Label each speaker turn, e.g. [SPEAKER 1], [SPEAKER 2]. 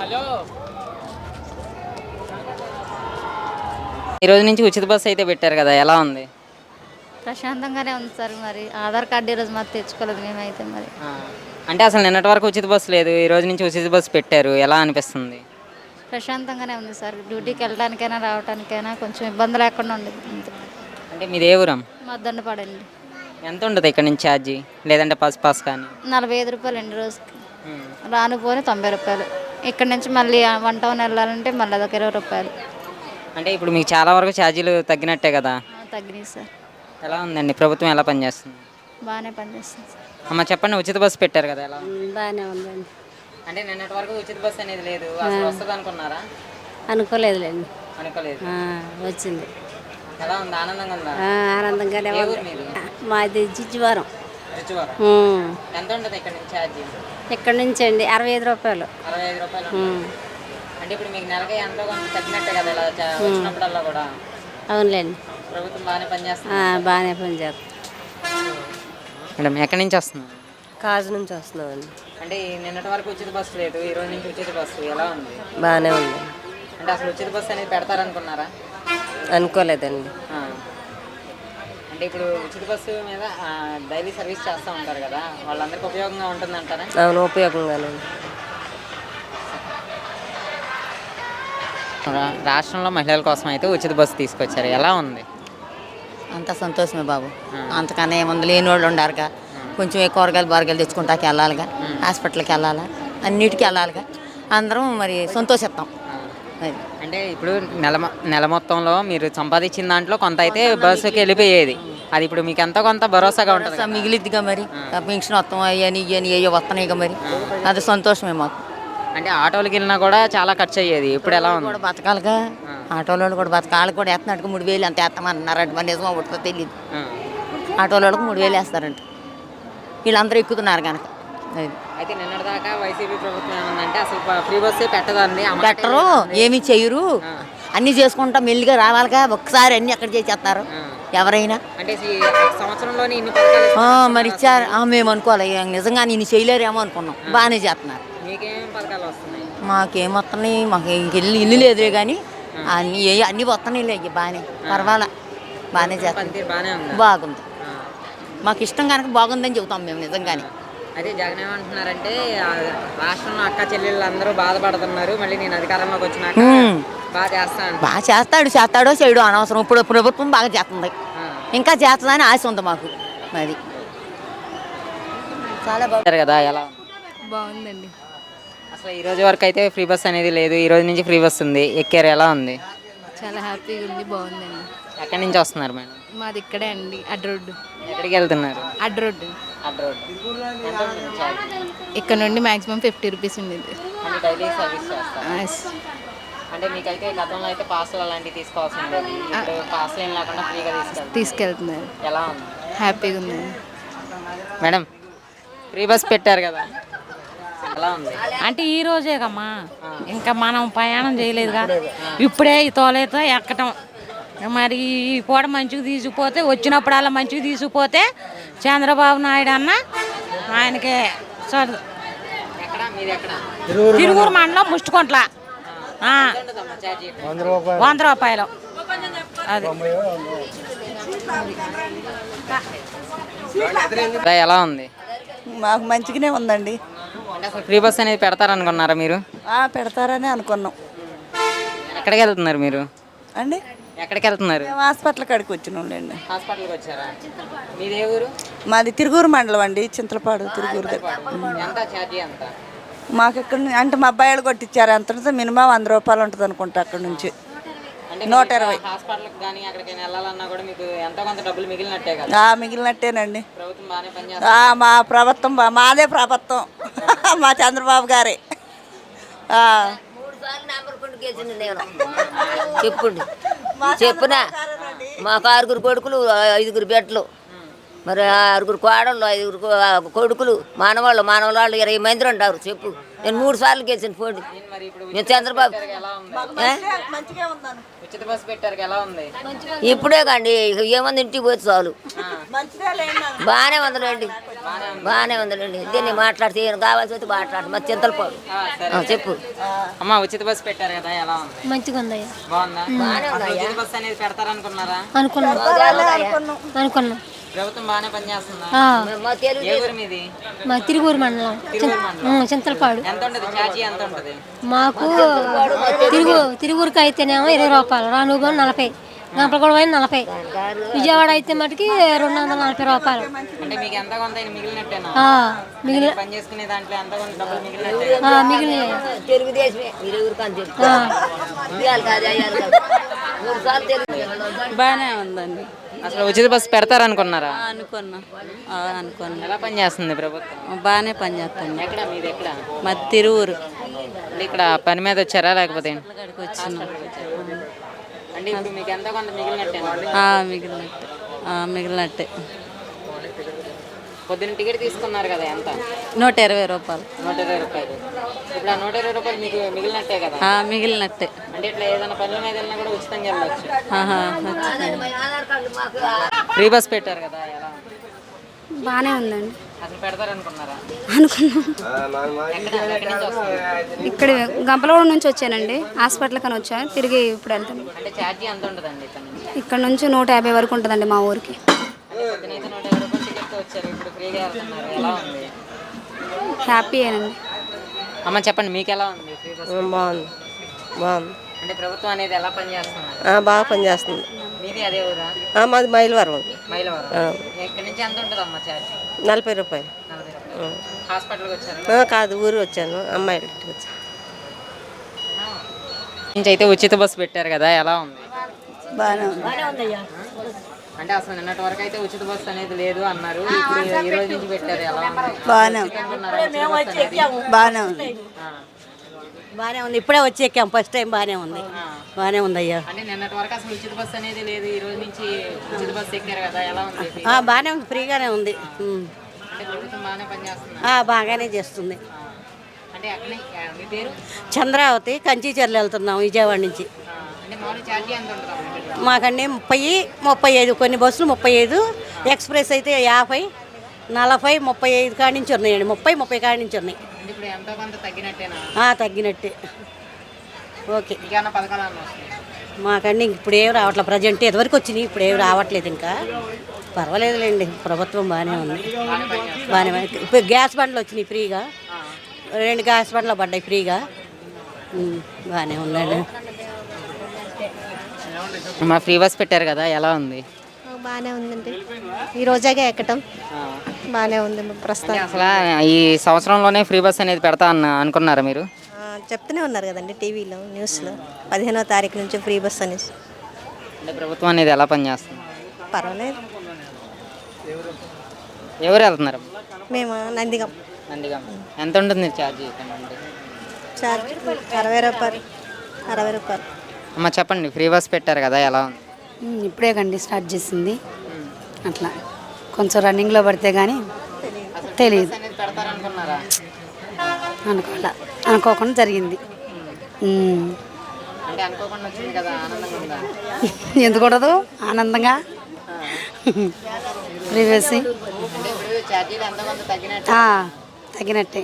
[SPEAKER 1] Hello. ఈ రోజు నుంచి ఉచిత బస్సు అయితే పెట్టారు కదా ఎలా ఉంది?
[SPEAKER 2] ప్రశాంతంగానే ఉంది సార్ మరి. ఆధార్ కార్డు ఈరోజు మాకు తెచ్చుకోలేదు మేమైతే మరి.
[SPEAKER 1] అంటే అసలు నిన్నటి వరకు ఉచిత బస్సు లేదు ఈ రోజు నుంచి ఉచిత బస్సు పెట్టారు ఎలా అనిపిస్తుంది?
[SPEAKER 2] ప్రశాంతంగానే ఉంది సార్. డ్యూటీకి వెళ్ళడానికైనా రావడానికైనా కొంచెం ఇబ్బంది లేకుండా ఉండేది అంతే.
[SPEAKER 1] అంటే మీది ఏ ఊరం?
[SPEAKER 2] మా దండపడండి.
[SPEAKER 1] ఎంత ఉంటుంది ఇక్కడ నుంచి ఛార్జీ? లేదంటే బస్ పాస్ కానీ?
[SPEAKER 2] నలభై ఐదు రూపాయలు అండి రోజుకి. రాను పోని తొంభై రూపాయలు. ఇక్కడ నుంచి మళ్ళీ వన్ టౌన్ వెళ్ళాలంటే మళ్ళీ అదొక ఇరవై రూపాయలు.
[SPEAKER 1] అంటే ఇప్పుడు మీకు చాలా వరకు ఛార్జీలు తగ్గినట్టే కదా?
[SPEAKER 2] ఆ, తగ్గినాయి సార్.
[SPEAKER 1] ఎలా ఉందండి? ప్రభుత్వం ఎలా పనిచేస్తుంది?
[SPEAKER 2] బాగానే పనిచేస్తుంది సార్.
[SPEAKER 1] అమ్మ చెప్పండి ఉచిత బస్సు పెట్టారు కదా ఎలా? ఉంది?
[SPEAKER 3] బాగానే ఉందండి.
[SPEAKER 1] అంటే నిన్నటి వరకు ఉచిత బస్సు అనేది లేదు. అసలు వస్తుంది అనుకున్నారా?
[SPEAKER 3] అనుకోలేదులేండి.
[SPEAKER 1] అనుకోలేదు.
[SPEAKER 3] ఆ, వచ్చింది.
[SPEAKER 1] ఎలా ఉంది? ఆనందంగా ఉందా?
[SPEAKER 3] ఆ, ఆనందంగానే ఉంది.
[SPEAKER 1] మీది?
[SPEAKER 3] మాది జిజ్జివారం.
[SPEAKER 1] ఎంత ఉంటుంది ఇక్కడ నుంచి ఛార్జీ
[SPEAKER 3] ఇక్కడ నుంచి అండి అరవై ఐదు రూపాయలు.
[SPEAKER 1] అరవై ఐదు రూపాయలు. అంటే ఇప్పుడు మీకు నెలకి ఎంతో కొంత తగ్గినట్టే కదా ఇలా చ- వచ్చినప్పుడల్లా కూడా.
[SPEAKER 3] అవునులేండి.
[SPEAKER 1] ప్రభుత్వం బాగానే పనిచేస్తుంది.
[SPEAKER 3] ఆ, బాగానే పనిచేస్తాం
[SPEAKER 1] మేడం ఎక్కడి నుంచి వస్తున్నాం
[SPEAKER 3] కాజు నుంచి వస్తున్నామండి.
[SPEAKER 1] అంటే ఈ నిన్నటి వరకు ఉచిత బస్సు లేదు ఈ రోజు నుంచి ఉచిత బస్సు. ఎలా ఉంది?
[SPEAKER 3] బాగానే ఉంది.
[SPEAKER 1] అంటే అసలు ఉచిత బస్సు అనేది పెడతారనుకున్నారా?
[SPEAKER 3] అనుకోలేదండి.
[SPEAKER 1] ఆ. అంటే ఇప్పుడు ఉచిత బస్సు మీద డైలీ సర్వీస్ చేస్తూ ఉంటారు కదా వాళ్ళందరికీ ఉపయోగంగా ఉంటుందంటారా?
[SPEAKER 3] అవును ఉపయోగంగానే ఉంది.
[SPEAKER 1] రా- రాష్ట్రంలో మహిళల కోసం అయితే ఉచిత బస్సు తీసుకొచ్చారు. ఎలా ఉంది?
[SPEAKER 4] అంత సంతోషమే బాబు. అంతకన్నా ఏముంది లేని వాళ్ళు ఉండారుగా కొంచెం ఏ కూరగాయలు బరగాయలు తెచ్చుకుంటాకి వెళ్ళాలిగా. హాస్పిటల్కి వెళ్ళాలా అన్నిటికీ వెళ్ళాలిగా. అందరం మరి సంతోషిస్తాం.
[SPEAKER 1] అంటే ఇప్పుడు నెల నెల మొత్తంలో మీరు సంపాదించిన దాంట్లో కొంత అయితే బస్సుకి వెళ్ళిపోయేది. అది ఇప్పుడు మీకు ఎంతో కొంత భరోసాగా ఉంటుంది
[SPEAKER 4] మిగిలిద్దిగా మరి. పెన్షన్ వస్తాం అయ్యని ఇయ్యని అయ్యో వస్తున్నాయిగా మరి. అది సంతోషమే మాకు.
[SPEAKER 1] అంటే ఆటోలకి వెళ్ళినా కూడా చాలా ఖర్చు అయ్యేది. ఇప్పుడు ఎలా ఉంది?
[SPEAKER 4] కూడా బతకాలిగా. ఆటోలో కూడా బతకాలి. కూడా వేస్తున్నట్టు మూడు వేలు అంత వేస్తామన్నారంట మరి నిజమో ఒకటో తెలియదు. ఆటోలో మూడు వేలు వేస్తారంట. వీళ్ళందరూ ఎక్కుతున్నారు కనుక
[SPEAKER 1] అయితే నిన్నటిదాకా వైసీపీ ప్రభుత్వం ఏమందంటే అసలు ఫ్రీ బస్సే పెట్టదండి.
[SPEAKER 4] పెట్టరు ఏమీ చెయ్యరు. అన్నీ చేసుకుంటా మెల్లిగా రావాలిగా ఒక్కసారి అన్నీ ఎక్కడ చేసేస్తారు. ఎవరైనా.
[SPEAKER 1] అంటే సంవత్సరంలోనే
[SPEAKER 4] మరి ఇచ్చారు. మేము అనుకోవాలి. నిజంగా నేను చేయలేరేమో అనుకున్నాం. బాగానే చేస్తున్నారు.
[SPEAKER 1] మీకేం వస్తున్నాయి?
[SPEAKER 4] మాకేం ఇల్లు ఇల్లు లేదులే కానీ అన్నీ ఏ అన్నీ వస్తున్నాయి ఇక బాగానే. పర్వాలే బాగానే చేస్తాం బాగుంది. మాకు ఇష్టం కనుక బాగుందని చెబుతాం మేము నిజంగానే.
[SPEAKER 1] అదే జగన్ ఏమంటున్నారంటే ఆ రాష్ట్రంలో అక్క చెల్లెళ్ళు అందరూ బాధపడుతున్నారు. మళ్ళీ నేను అధికారంలోకి వచ్చినాక
[SPEAKER 4] మ్మ్.
[SPEAKER 1] బాగా చేస్తాను.
[SPEAKER 4] బాగా చేస్తాడు చేస్తాడో చేయడో అనవసరం. ఇప్పుడు ప్రభుత్వం బాగా చేస్తుంది. ఇంకా చేస్తుందని ఆశ ఉంది మాకు. మరి చాలా బాగుంది
[SPEAKER 1] కదా ఎలా?
[SPEAKER 2] బాగుందండి.
[SPEAKER 1] అసలు ఈ రోజు వరకు అయితే ఫ్రీ బస్ అనేది లేదు. ఈ రోజు నుంచి ఫ్రీ బస్ ఉంది. ఎక్కారు ఎలా ఉంది?
[SPEAKER 2] చాలా హ్యాపీగా ఉంది బాగుందండి.
[SPEAKER 1] ఎక్కడి నుంచి వస్తున్నారు మేడం?
[SPEAKER 2] మాది ఇక్కడే అండి అడ్ రోడ్డు
[SPEAKER 1] ఎక్కడికి వెళ్తున్నారు?
[SPEAKER 2] అడ్ రోడ్డు
[SPEAKER 1] అడ్ రోడ్ ఎంత ఉంటుంది ఛార్జ్?
[SPEAKER 2] ఇక్కడ నుండి మాక్సిమం ఫిఫ్టీ రూపీస్ ఉండేది.
[SPEAKER 1] అంటే డైలీ సర్వీస్ చేస్తారు? అంటే మీకైతే గతంలో అయితే పాస్లు అలాంటివి తీసుకోవాల్సి ఉండేది. ఇప్పుడు పాస్లు ఏం లేకుండా ఫ్రీగా తీసుకెళ్తారు
[SPEAKER 2] తీసుకెళ్తున్నారు.
[SPEAKER 1] ఎలా ఉంది?
[SPEAKER 2] హ్యాపీగా ఉందండి
[SPEAKER 1] మేడం ఫ్రీ బస్ పెట్టారు కదా? ఉంది
[SPEAKER 5] అంటే ఈ రోజేగమ్మా. ఇంకా మనం ప్రయాణం చేయలేదుగా. ఇప్పుడే ఈ తోలేతో ఎక్కటం. మరి ఈ పూట మంచిగా తీసుకుపోతే వచ్చినప్పుడల్లా మంచిగా తీసుకుపోతే చంద్రబాబు నాయుడు అన్న ఆయనకి చదువు
[SPEAKER 1] ఎక్కడ? మీది ఎక్కడ
[SPEAKER 5] తిరుగురు మండలం. ముష్టికొంట్ల వంద రూపాయలు. అది.
[SPEAKER 1] ఎలా ఉంది
[SPEAKER 6] మాకు మంచిగానే ఉందండి.
[SPEAKER 1] ఫ్రీ బస్ అనేది పెడతారనుకున్నారా మీరు?
[SPEAKER 6] పెడతారని అనుకున్నాం.
[SPEAKER 1] ఎక్కడికి వెళ్తున్నారు మీరు?
[SPEAKER 6] అండి?
[SPEAKER 1] ఎక్కడికి వెళ్తున్నారు
[SPEAKER 6] హాస్పిటల్ కాడికి వచ్చినాంలేండి
[SPEAKER 1] హాస్పిటల్కి వచ్చారా? మీది ఊరు?
[SPEAKER 6] మాది తిరుగురు మండలం అండి చింతలపాడు తిరుగురు దగ్గర.
[SPEAKER 1] ఎంత ఎంత?
[SPEAKER 6] మాకు ఇక్కడ అంటే మా అబ్బాయిలు కొట్టించారు అంత మినిమం వంద రూపాయలు ఉంటుంది అనుకుంటా అక్కడ నుంచి. నూట ఇరవై.
[SPEAKER 1] హాస్పిటల్కి కానీ అక్కడికి వెళ్ళాలన్నా కూడా మీకు ఎంతో కొంత డబ్బులు మిగిలినట్టే కదా?
[SPEAKER 6] మిగిలినట్టేనండి. మా ప్రభుత్వం మాదే ప్రభుత్వం. మా చంద్రబాబు గారే. ఆ.
[SPEAKER 7] చెప్పుండి. చెప్పునా? మాకు ఆరుగురు కొడుకులు ఐదుగురు బిడ్డలు. మరి ఆరుగురు కోడళ్ళు ఐదుగురు కొడుకులు మానవాళ్ళు మానవాళ్ళు ఇరవై మంది ఉంటారు చెప్పు. నేను మూడు సార్లు గెలిచిన
[SPEAKER 1] ఇప్పుడు
[SPEAKER 7] నేను చంద్రబాబు ఇప్పుడే కండి ఏమంది ఇంటికి పోతే చాలు. బాగానే ఉందండి బాగానే ఉందండి దీన్ని మాట్లాడితే ఏం కావాల్సి వస్తే మాట్లాడు. మరి చింతలు పోదు.
[SPEAKER 1] ఆ, సరే
[SPEAKER 7] ఆ, చెప్పు.
[SPEAKER 1] అమ్మ ఉచిత బస్సు పెట్టారు కదా ఎలా ఉంది?
[SPEAKER 2] మంచిగా ఉందయ్యా.
[SPEAKER 1] బాగుందా? అసలు ఉచిత బస్సు అనేది పెడతారనుకున్నారా?
[SPEAKER 2] అనుకున్నాం. అనుకున్నాం.
[SPEAKER 1] ప్రభుత్వం బాగానే పనిచేస్తుందా?
[SPEAKER 7] మా తెలుగు
[SPEAKER 1] ఏ ఊరు మీది?
[SPEAKER 2] మా తిరుగురు మండలం. చింతలపాడు.
[SPEAKER 1] ఎంత ఉంటుంది? ఛార్జీ ఎంత ఉంటుంది?
[SPEAKER 2] మాకు తిరుగు తిరుగురికి అయితేనేమో ఇరవై రూపాయలు. రానుగో నలభై. గంపలగూడ నలభై. విజయవాడ అయితే మటుకి రెండు వందల నలభై రూపాయలు.
[SPEAKER 8] బాగానే ఉందండి.
[SPEAKER 1] అసలు ఉచిత బస్సు పెడతారనుకున్నారా?
[SPEAKER 8] అనుకున్నా. ఆ, అనుకున్నా.
[SPEAKER 1] ఎలా పనిచేస్తుంది ప్రభుత్వం?
[SPEAKER 8] బాగానే పనిచేస్తాను
[SPEAKER 1] ఎక్కడ మీది ఎక్కడ?
[SPEAKER 8] మా తిరువురు.
[SPEAKER 1] ఇక్కడ పని మీద వచ్చారా లేకపోతే?
[SPEAKER 8] వచ్చినాం.
[SPEAKER 1] అంటే ఇప్పుడు మీకు ఎంత కొంత
[SPEAKER 8] మిగిలినట్టే ఆ, మిగిలినట్టే.
[SPEAKER 1] పొద్దున్న టికెట్ తీసుకున్నారు కదా ఎంత?
[SPEAKER 8] నూట ఇరవై రూపాయలు.
[SPEAKER 1] నూట ఇరవై రూపాయలు. ఇప్పుడు ఆ నూట ఇరవై రూపాయలు మీకు మిగిలినట్టే కదా?
[SPEAKER 8] ఆ, మిగిలినట్టే.
[SPEAKER 1] అంటే ఇట్లా ఏదైనా పనుల మీద వెళ్ళినా కూడా ఉచితంగా
[SPEAKER 8] వచ్చింది.
[SPEAKER 1] ఫ్రీ బస్ పెట్టారు కదా ఎలా?
[SPEAKER 2] బాగానే ఉందండి.
[SPEAKER 1] అసలు పెడతారనుకున్నారా?
[SPEAKER 2] అనుకున్నాం ఇక్కడ గంపలగూడ నుంచి వచ్చానండి. హాస్పిటల్ కని వచ్చాను తిరిగి ఇప్పుడు వెళ్తాను.
[SPEAKER 1] అంటే ఛార్జీ ఎంత ఉంటుందండి ఇక్కడ నుంచి?
[SPEAKER 2] ఇక్కడ నుంచి నూట యాభై వరకు ఉంటుందండి మా ఊరికి. హ్యాపీ అండి.
[SPEAKER 1] అమ్మ చెప్పండి మీకు ఎలా ఉంది?
[SPEAKER 3] బాగుంది. బాగుంది.
[SPEAKER 1] అంటే ప్రభుత్వం అనేది ఎలా పనిచేస్తున్నారు
[SPEAKER 3] ఆ, బాగా పనిచేస్తుంది.
[SPEAKER 1] మీది అదే ఊరా?
[SPEAKER 3] ఆ, మాది మైలవరం.
[SPEAKER 1] మైలవరం. ఎంత ఛార్జ్?
[SPEAKER 3] నలభై రూపాయలు.
[SPEAKER 1] నలభై రూపాయలు. హాస్పిటల్కి వచ్చారు?
[SPEAKER 3] ఆ, కాదు ఊరు వచ్చాను అమ్మాయి ఇంటికి వచ్చాను.
[SPEAKER 1] నుంచి అయితే ఉచిత బస్సు పెట్టారు కదా ఎలా ఉంది?
[SPEAKER 6] బాగానే ఉంది.
[SPEAKER 1] అంటే అసలు నిన్నటి వరకు అయితే ఉచిత బస్సు అనేది లేదు అన్నారు. ఇప్పుడు ఈ రోజు నుంచి పెట్టారు ఎలా ఉంది?
[SPEAKER 6] బాగానే? బాగానే ఉంది.
[SPEAKER 9] బాగానే ఉంది. ఇప్పుడే వచ్చి ఎక్కాం. ఫస్ట్ టైం బాగానే ఉంది. బాగానే ఉంది అయ్యా
[SPEAKER 1] అంటే నిన్నటి వరకు అసలు ఉచిత బస్సు అనేది లేదు. ఈ రోజు నుంచి ఉచిత బస్సు ఎక్కారు కదా. ఎలా ఉంది?
[SPEAKER 9] ఆ, బాగానే ఉంది. ఫ్రీగానే ఉంది.
[SPEAKER 1] బాగానే పనిచేస్తుంది?
[SPEAKER 9] ఆ, బాగానే చేస్తుంది.
[SPEAKER 1] అంటే అక్కడే మీ పేరు?
[SPEAKER 9] చంద్రావతి కంచిచర్లు వెళ్తున్నాం విజయవాడ నుంచి? మాకండి ముప్పై ముప్పై ఐదు కొన్ని బస్సులు ముప్పై ఐదు ఎక్స్ప్రెస్ అయితే యాభై నలభై ముప్పై ఐదు కాడి నుంచి ఉన్నాయండి. ముప్పై ముప్పై కాడి నుంచి ఉన్నాయి.
[SPEAKER 1] అంటే ఇప్పుడు ఎంతో కొంత తగ్గినట్టేనా?
[SPEAKER 9] ఆ, తగ్గినట్టే. ఓకే. మాకండి ఇంక ఇప్పుడు ఏం రావట్లేదు ప్రజెంట్ ఇదివరకు వచ్చినాయి ఇప్పుడు ఏం రావట్లేదు ఇంకా. పర్వాలేదులేండి. ప్రభుత్వం బాగానే ఉంది. బాగానే ఉంది. ఇప్పుడు గ్యాస్ బండ్లు వచ్చినాయి ఫ్రీగా. రెండు గ్యాస్ బండ్లు పడ్డాయి ఫ్రీగా. బాగానే ఉందండి.
[SPEAKER 1] మా ఫ్రీ బస్ పెట్టారు కదా ఎలా ఉంది?
[SPEAKER 2] బాగానే ఉందండి. ఈ రోజాగా ఎక్కటం. బాగానే ఉంది ప్రస్తుతం
[SPEAKER 1] అసలు ఈ సంవత్సరంలోనే ఫ్రీ బస్ అనేది పెడతా అన్న అనుకున్నారా మీరు?
[SPEAKER 2] చెప్తూనే ఉన్నారు కదండి టీవీలో న్యూస్లో. పదిహేనో తారీఖు నుంచి ఫ్రీ బస్ అనేసి.
[SPEAKER 1] అంటే ప్రభుత్వం అనేది ఎలా పనిచేస్తుంది?
[SPEAKER 2] పర్వాలేదు.
[SPEAKER 1] ఎవరు వెళ్తున్నారు?
[SPEAKER 2] మేము నందిగం.
[SPEAKER 1] నందిగా. ఎంత ఉంటుంది ఛార్జీ
[SPEAKER 2] చార్జ్ అరవై రూపాయలు అరవై రూపాయలు.
[SPEAKER 1] అమ్మ చెప్పండి ఫ్రీ బస్ పెట్టారు కదా ఎలా
[SPEAKER 8] ఇప్పుడే కండి స్టార్ట్ చేసింది. అట్లా. కొంచెం రన్నింగ్లో పడితే కానీ తెలియదు అనుకోలే అనుకోకుండా జరిగింది.
[SPEAKER 1] కదా ఆనందంగా ఉందా?
[SPEAKER 8] ఎందుకు ఉండదు ఆనందంగా ప్రీవియస్
[SPEAKER 1] తగ్గినట్టు?
[SPEAKER 8] తగినట్టే